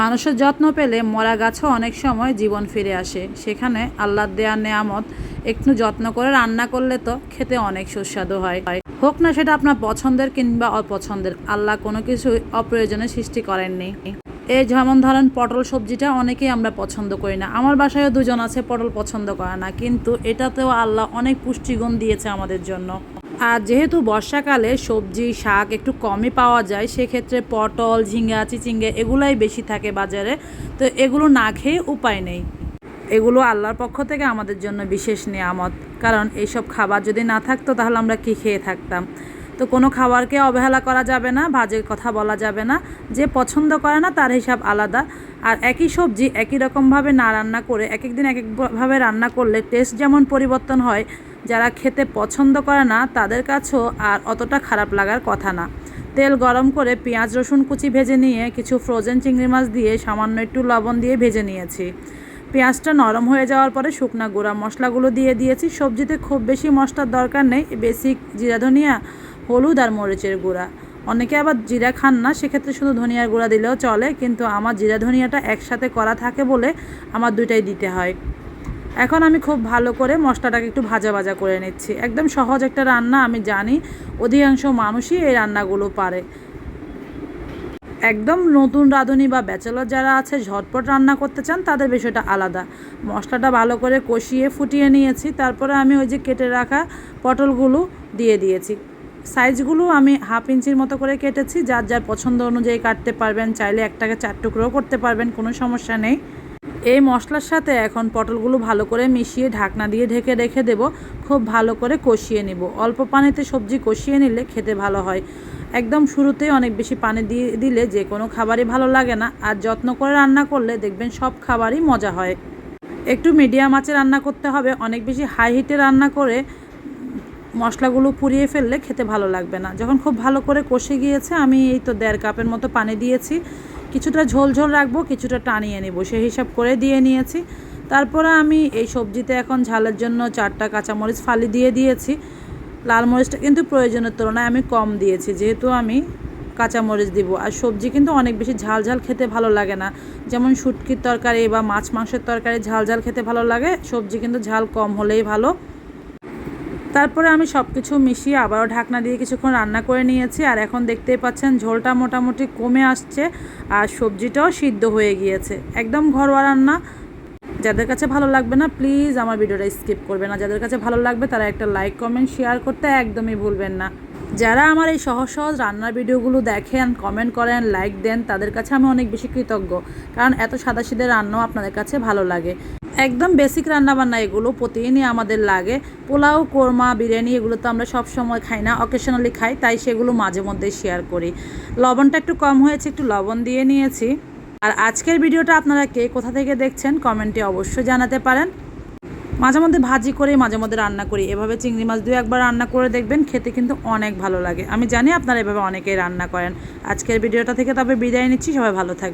মানুষের যত্ন পেলে মরা গাছও অনেক সময় জীবন ফিরে আসে। সেখানে আল্লাহ দেয়া নেয়ামত, একটু যত্ন করে রান্না করলে তো খেতে অনেক সুস্বাদু হয়। হোক না সেটা আপনার পছন্দের কিংবা অপছন্দের, আল্লাহ কোনো কিছুই অপ্রয়োজনে সৃষ্টি করেননি। এই যেমন ধরেন পটল সবজিটা অনেকেই আমরা পছন্দ করি না। আমার বাসায়ও দুজন আছে পটল পছন্দ করে না, কিন্তু এটাতেও আল্লাহ অনেক পুষ্টিগুণ দিয়েছে আমাদের জন্য। আর যেহেতু বর্ষাকালে সবজি, শাক একটু কমই পাওয়া যায়, সেক্ষেত্রে পটল ঝিঙ্গা চিচিঙ্গা এগুলাই বেশি থাকে বাজারে। তো এগুলো না খেয়ে উপায় নেই। এগুলো আল্লাহর পক্ষ থেকে আমাদের জন্য বিশেষ নিয়ামত। কারণ এইসব খাবার যদি না থাকতো, তাহলে আমরা কী খেয়ে থাকতাম? তো কোনো খাবারকে অবহেলা করা যাবে না ভাজের কথা বলা যাবে না। যে পছন্দ করে না, তার হিসাব আলাদা। আর একই সবজি একই রকমভাবে না রান্না করে এক একদিন এক একভাবে রান্না করলে টেস্ট যেমন পরিবর্তন হয় যারা খেতে পছন্দ করে না, তাদের কাছেও আর অতটা খারাপ লাগার কথা না। তেল গরম করে পেঁয়াজ, রসুন কুচি ভেজে নিয়ে কিছু ফ্রোজেন চিংড়ি মাছ দিয়ে সামান্য একটু লবণ দিয়ে ভেজে নিয়েছি। পেঁয়াজটা নরম হয়ে যাওয়ার পরে শুকনা গুঁড়া মশলাগুলো দিয়ে দিয়েছি। সবজিতে খুব বেশি মশলার দরকার নেই বেসিক জিরা ধনিয়া, হলুদ আর মরিচের গুঁড়া। অনেকে আবার জিরা খান না, সেক্ষেত্রে শুধু ধনিয়ার গুঁড়া দিলেও চলে, কিন্তু আমার জিরা ধনিয়াটা একসাথে করা থাকে বলে আমার দুইটাই দিতে হয়। এখন আমি খুব ভালো করে মশলাটাকে একটু ভাজা ভাজা করে নিচ্ছি। একদম সহজ একটা রান্না, আমি জানি অধিকাংশ মানুষই এই রান্নাগুলো পারে। একদম নতুন রাঁধুনি বা ব্যাচেলর যারা আছে, ঝটপট রান্না করতে চান, তাদের বিষয়টা আলাদা। মশলাটা ভালো করে কষিয়ে ফুটিয়ে নিয়েছি, তারপরে আমি ওই যে কেটে রাখা পটলগুলো দিয়ে দিয়েছি। সাইজগুলো আমি হাফ ইঞ্চির মতো করে কেটেছি, যার যার পছন্দ অনুযায়ী কাটতে পারবেন, চাইলে একটাকে চার টুকরোও করতে পারবেন, কোনো সমস্যা নেই। এই মশলার সাথে এখন পটলগুলো ভালো করে মিশিয়ে ঢাকনা দিয়ে ঢেকে রেখে দেব। খুব ভালো করে কষিয়ে নিব। অল্প পানিতে সবজি কষিয়ে নিলে খেতে ভালো হয়। একদম শুরুতেই অনেক বেশি পানি দিয়ে দিলে যে কোনো খাবারই ভালো লাগে না। আর যত্ন করে রান্না করলে দেখবেন সব খাবারই মজা হয়। একটু মিডিয়াম আঁচে রান্না করতে হবে। অনেক বেশি হাই হিটে রান্না করে মশলাগুলো পুড়িয়ে ফেললে খেতে ভালো লাগবে না। যখন খুব ভালো করে কষে গিয়েছে, আমি এই তো দেড় কাপের মতো পানি দিয়েছি। কিছুটা ঝোল ঝোল রাখব, কিছুটা টানিয়ে নেব। সেই হিসাব করে দিয়ে নিয়েছি। তারপরে আমি এই সবজিতে এখন ঝালের জন্য চারটা কাঁচামরিচ ফালি দিয়ে দিয়েছি। লাল মরিচটা কিন্তু প্রয়োজনের তুলনায় আমি কম দিয়েছি, যেহেতু আমি কাঁচামরিচ দিব। আর সবজি কিন্তু অনেক বেশি ঝাল ঝাল খেতে ভালো লাগে না। যেমন শুটকির তরকারি বা মাছ মাংসের তরকারি ঝাল ঝাল খেতে ভালো লাগে, সবজি কিন্তু ঝাল কম হলেই ভালো। তারপরে আমি সব কিছু মিশিয়ে আবারও ঢাকনা দিয়ে কিছুক্ষণ রান্না করে নিয়েছি, আর এখন দেখতেই পাচ্ছেন ঝোলটা মোটামুটি কমে আসছে আর সবজিটাও সিদ্ধ হয়ে গিয়েছে। একদম ঘরোয়া রান্না। যাদের কাছে ভালো লাগবে না, প্লিজ আমার ভিডিওটা স্কিপ করবে না। যাদের কাছে ভালো লাগবে, তারা একটা লাইক, কমেন্ট, শেয়ার করতে একদমই ভুলবেন না। যারা আমার এই সহজ সহজ রান্নার ভিডিওগুলো দেখেন কমেন্ট করেন লাইক দেন, তাদের কাছে আমি অনেক বেশি কৃতজ্ঞ। কারণ এত সাদাসিধে রান্নাও আপনাদের কাছে ভালো লাগে। একদম বেসিক রান্নাবান্না এগুলো প্রতিদিনই আমাদের লাগে। পোলাও, কোরমা, বিরিয়ানি এগুলো তো আমরা সব সময় খাই না অকেশনালি খাই, তাই সেগুলো মাঝে মধ্যে শেয়ার করি। লবণটা একটু কম হয়েছে, একটু লবণ দিয়ে নিয়েছি। আর আজকের ভিডিওটা আপনারা কে কোথা থেকে দেখছেন কমেন্টে অবশ্যই জানাতে পারেন। মাঝে মধ্যে ভাজি করে মাঝে মধ্যে রান্না করি। এভাবে চিংড়ি মাছ দু একবার রান্না করে দেখবেন, খেতে কিন্তু অনেক ভালো লাগে। আমি জানি আপনারা এভাবে অনেকেই রান্না করেন। আজকের ভিডিওটা থেকে তবে বিদায় নিচ্ছি, সবাই ভালো থাকবে